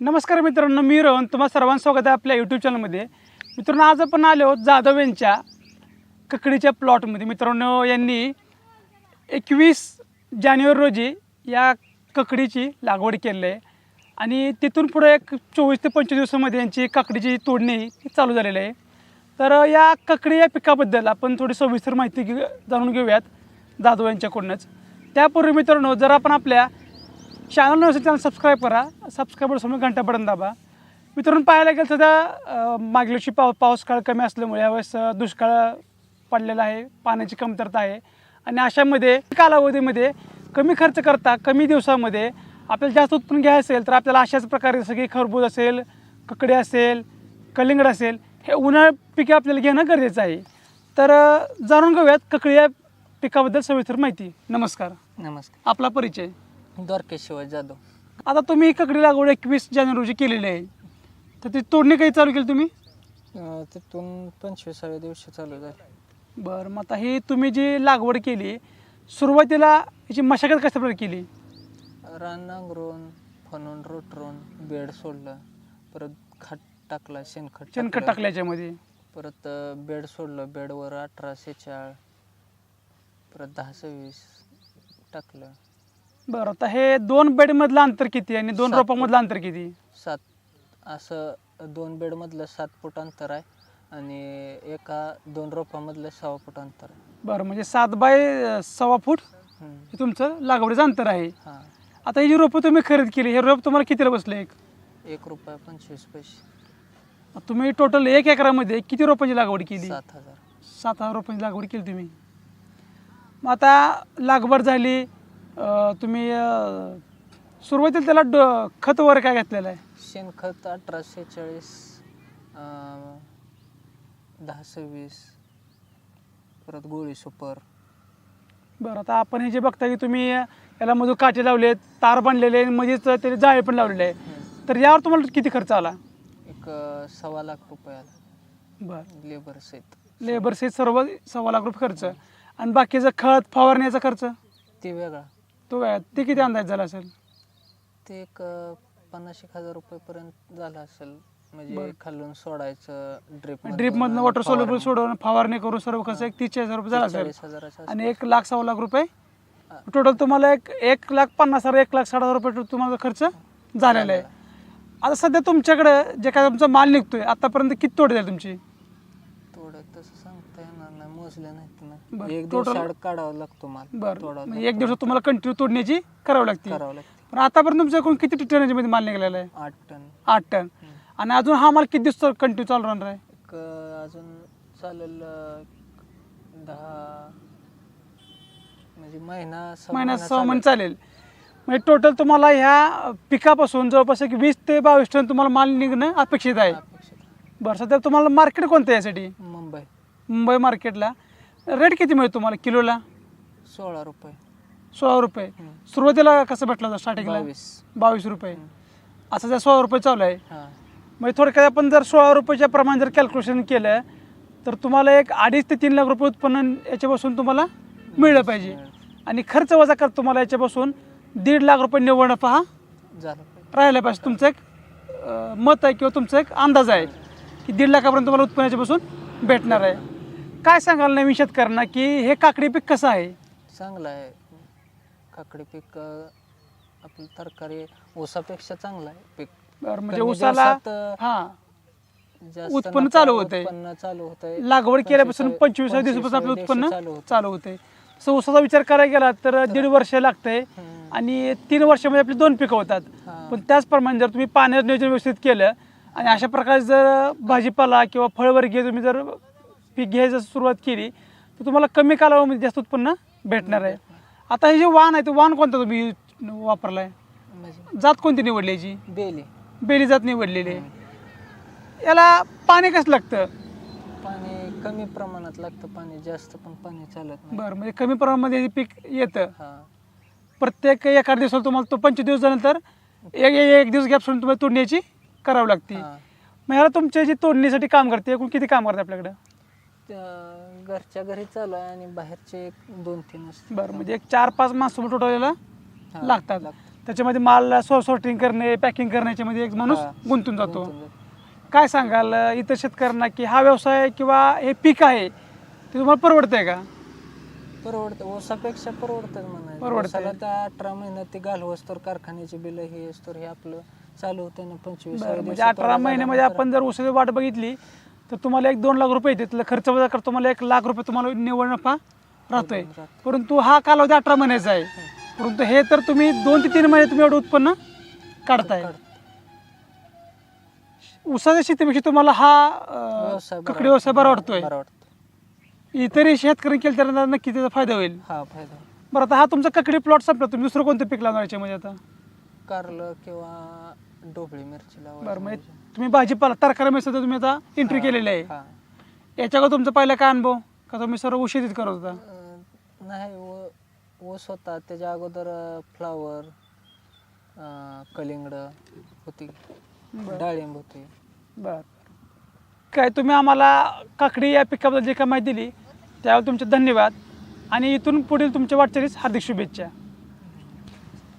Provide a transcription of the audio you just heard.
नमस्कार मित्रांनो मी रोहन. तुम्हा सर्वांचं स्वागत आहे आपल्या यूट्यूब चॅनलमध्ये मित्रांनो आज आपण आलो जाधव यांच्या ककडीच्या प्लॉटमध्ये मित्रांनो यांनी एकवीस जानेवारी रोजी या ककडीची लागवड केली आहे. आणि तिथून पुढे एक चोवीस ते पंचवीस दिवसामध्ये यांची काकडीची तोडणी चालू झालेली आहे. तर या ककडी या पिकाबद्दल आपण थोडी सविस्तर माहिती घेऊ जाणून घेऊयात जाधव यांच्याकडूनच त्यापूर्वी मित्रांनो जर आपण आपल्या नसेल चॅनल सबस्क्राईब करा. सबस्क्राईबर समोर घंटा बटन दाबा. मित्रांनो पाहायला गेलं सध्या अं, मागल्या वर्षी पाव पाऊस काळ कमी असल्यामुळे यावेळेस दुष्काळ पडलेला आहे पाण्याची कमतरता आहे. आणि अशामध्ये कालावधीमध्ये कमी खर्च करता कमी दिवसामध्ये आपल्याला जास्त उत्पन्न घ्यायचं असेल तर आपल्याला अशाच प्रकारे सगळी खरबूज असेल ककडे असेल कलिंगड असेल हे उन्हाळ पिके आपल्याला घेणं गरजेचं आहे. तर जाणून घेऊयात ककडी या पिकाबद्दल सविस्तर माहिती. नमस्कार. नमस्कार. आपला परिचय. द्वारकेश शिवाय जाधव. आता तुम्ही ककडी लागवड एकवीस जानेवारी रोजी केलेली आहे. तर ती तोडणी काही चालू केली तुम्ही? अं, तिथून पंचवीसाव्या दिवशी चालू झाली. बरं मग आता ही तुम्ही जी लागवड केली सुरुवातीला याची मशागत कशा प्रकारे केली? रान नांगरून फनून रोटरून बेड सोडलं परत खत टाकला शेणखत शेणखत टाकलं. टाकलं याच्यामध्ये. परत अं, बेड सोडलं बेडवर अठराशे चाळ परत दहा सव्वीस टाकलं. बरं आता हे दोन बेडमधलं अंतर किती आणि दोन सात रोपामधलं अंतर किती? सात असं दोन बेडमधलं सात फूट अंतर आहे आणि एका दोन रोपामधलं सहा फूट अंतर आहे. बरं म्हणजे सात बाय अं, सव्वा फूट? हम्म. हे तुमचं लागवडीचं अंतर आहे. हां. आता ही जी रोपं तुम्ही खरेदी केली हे रोप तुम्हाला कितीला बसले एक? एक रुपया पंचवीस पैसे. तुम्ही टोटल एक एकरामध्ये किती रोपांची लागवड केली? सात हजार. सात हजार रुपयांची लागवड केली तुम्ही. मग आता लागवड झाली अं, तुम्ही अं, सुरुवातीला त्याला ड खत वगैरे काय घातलेलं आहे? शेणखत अठराशे चाळीस दहा सव्वीस परत गोळी सुपर. बरं आता आपण हे जे बघता की तुम्ही याला मधून काटे लावले तार बांधलेले आणि मध्येच त्याला जाळे पण लावलेले आहे तर यावर तुम्हाला किती खर्च आला? एक अं, सव्वा लाख रुपयाला बरं. लेबर सहित लेबर सहित सर्व सव्वा लाख रुपये खर्च. आणि बाकीचं खत फवारण्याचा खर्च? ते वेगळा. तो काय ते किती अंदाज झाला असेल? ते एक पन्नास एक हजार रुपयेपर्यंत झालं असेल. म्हणजे. खालून सोडायचं ड्रिप ड्रीपमधनं वॉटर सोलेबल सोडवून फवारणी. करून सर्व खर्च एक तीस हजार रुपये झाला असेल. चाळीस आणि एक लाख सव्वा लाख रुपये. टोटल तुम्हाला एक एक लाख पन्नास हजार एक लाख साठ हजार रुपये तुम्हाला खर्च झालेला आहे. आता सध्या तुमच्याकडे जे काय तुमचा माल निघतोय आतापर्यंत किती तोडे झाले तुमची? नाहीत ना. बरं, एक दिवस total- आड काढावा लागतो माल बरं तोडावा म्हणजे एक दिवसात तुम्हाला कंटिन्यू तोडण्याची करावी लागते. करावं लागतं. पण आतापर्यंत तुमच्याकडून किती टनमध्ये माल निघालेला आहे? आठ टन. आठ टन. आणि अजून हा माल किती दिवस कंटिन्यू चालू राहणार आहे? एक अं, अजून चालेल अं, दहा म्हणजे महिना सहा महिना सहा महिने चालेल. चालेल. म्हणजे टोटल तुम्हाला ह्या पिकापासून जवळपास एक वीस ते बावीस टन तुम्हाला माल निघणं अपेक्षित आहे. अपेक्षित. बरं सध्या तुम्हाला मार्केट कोणतं आहे यासाठी? मुंबई मार्केटला रेट किती मिळतो तुम्हाला किलोला? सोळा रुपये. सोळा रुपये. सुरुवातीला कसं भेटला होता स्टार्टिंगला बावीस. बावीस रुपये. असं जर सोळा रुपये चालू आहे. हां. म्हणजे थोडक्यात आपण जर सोळा रुपयाच्या प्रमाणे जर कॅल्क्युलेशन केलं तर तुम्हाला एक अडीच ते तीन लाख रुपये उत्पन्न याच्यापासून तुम्हाला मिळलं पाहिजे. आणि खर्च वजा कर तुम्हाला याच्यापासून दीड लाख रुपये निव्वळ नफा हा झालं पाहिजे. राहिला पाहिजे. तुमचं एक अं, मत आहे किंवा तुमचा एक अंदाज आहे की दीड लाखापर्यंत तुम्हाला उत्पन्न याच्यापासून भेटणार आहे. काय सांगाल नवीन शेतकऱ्यांना की हे काकडी पीक कसं आहे चांगलं आहे काकडी पीक अं, आपलं तरकारी ऊसापेक्षा चांगलं आहे पीक बरं म्हणजे कमी उसाला दिवसात, अं, हा जास्त उत्पन्न नफा, चालू होतंय. उत्पन्न चालू होतंय लागवड केल्यापासून पंचवीस दिवसापासून आपलं उत्पन्न चालू होतं. होते सो उसाचा विचार करायला गेला तर दीड वर्ष लागतंय. आणि तीन वर्षामध्ये आपली दोन पिकं होतात. पण त्याचप्रमाणे जर तुम्ही पाण्याचं नियोजन व्यवस्थित केलं आणि अशा प्रकारे जर भाजीपाला किंवा फळवर्गीय तुम्ही जर पीक घ्यायचं सुरुवात केली तर तुम्हाला कमी कालावधीमध्ये जास्त उत्पन्न भेटणार आहे. आता हे जे वाण आहे ते वाण कोणतं तुम्ही वापरलाय? म्हणजे जात कोणती निवडली याची? बेली. बेली जात निवडलेली आहे. याला पाणी कसं लागतं? पाणी कमी प्रमाणात लागतं पाणी जास्त पण पाणी चालत नाही. बरं म्हणजे कमी प्रमाणामध्ये हे पीक येतं. हा. प्रत्येक एका दिवसाला तुम्हाला तो पंचवीस दिवस झाल्यानंतर एक एक दिवस गॅप सोडून तुम्हाला तोडण्याची करावी लागते. हा. मग ह्याला तुमच्या जी तोडणीसाठी काम करते एकूण किती काम करते आपल्याकडं? घरच्या घरी चालू आहे आणि बाहेरचे एक दोन तीन असते बरं म्हणजे एक चार पाच माणसं टोटल याला हा, लागतात. त्याच्यामध्ये माल सो सॉर्टिंग करणे पॅकिंग करण्याच्यामध्ये एक माणूस हा. गुंतून जातो गुंतून जातो. काय सांगाल इतर शेतकऱ्यांना की हा व्यवसाय किंवा हे पीक आहे ते तुम्हाला परवडतंय का परवडतं ऊसापेक्षा परवडतं म्हणायचं परवडतंय. त्या अठरा महिन्यात ते घालवस तर कारखान्याची बिल हे असतं हे आपलं चालू होतं ना पंचवीस बरं म्हणजे अठरा महिन्यामध्ये आपण जर ऊसाची वाट बघितली तर तुम्हाला एक दोन लाख रुपये येते त्याला खर्च वजा कर तुम्हाला एक लाख रुपये तुम्हाला निव्वळ नफा राहतोय. राहतो. परंतु हा कालावधी अठरा महिन्याचा आहे. परंतु हे तर तुम्ही दोन ते तीन महिने तुम्ही एवढं उत्पन्न काढताय. ऊसाच्या शेतीपेक्षा तुम्हाला हा ककडी व्यवसाय बरा वाटतोय. इतरही शेतकरी केलं तर नक्की त्याचा फायदा होईल. हा फायदा बरं आता हा तुमचा ककडी प्लॉट संपला. तुम्ही दुसरं कोणतं पीक लावणार याच्यामध्ये आता? कारलं किंवा ढोबळी मिरची बरं लावायची म्हणजे. तुम्ही भाजीपाला तरकारी मिसळ तुम्ही आता एंट्री केलेली आहे. हा. याच्यावर तुमचा पहिला काय अनुभव? का तुम्ही सर्व शेतीत करत होता? अं, नाही व ऊस होता. त्याच्या अगोदर फ्लावर कलिंगड होती. डाळिंब होती. बर. काय तुम्ही आम्हाला काकडी या पिकाबद्दल जी काय माहिती दिली त्यावर तुमचे धन्यवाद. आणि इथून पुढील तुमच्या वाटचालीस हार्दिक शुभेच्छा.